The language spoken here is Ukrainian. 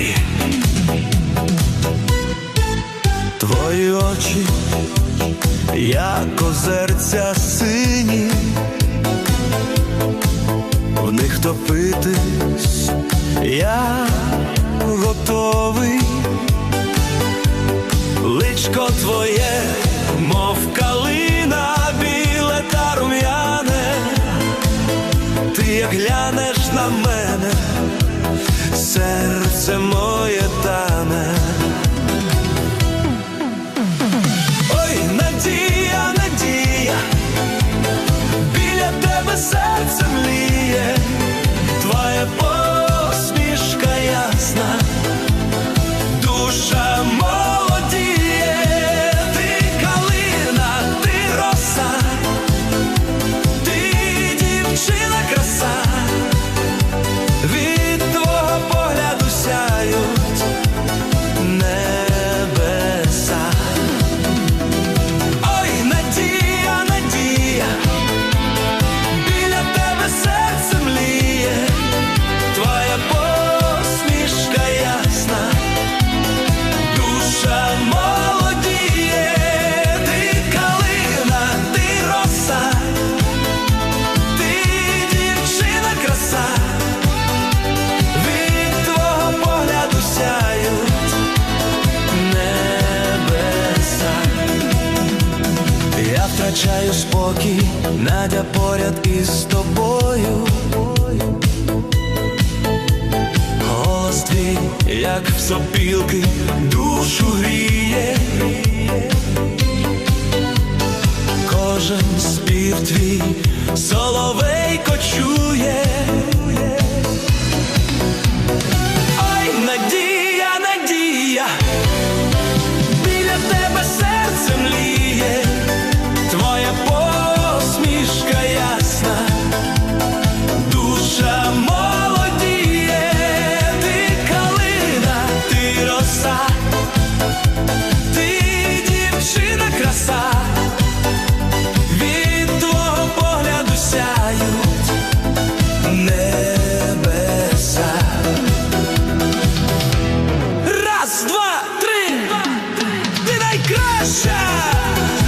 двері, твої очі, як озерця сині, в них топитись я готовий, личко твоє, мов калина. Серце моє тане. Ой, надія, надія, біля тебе серце мліє, твоя втрачаю спокій, Надя поряд із тобою. Голос твій, як в сопілки, душу гріє. Кожен спів твій high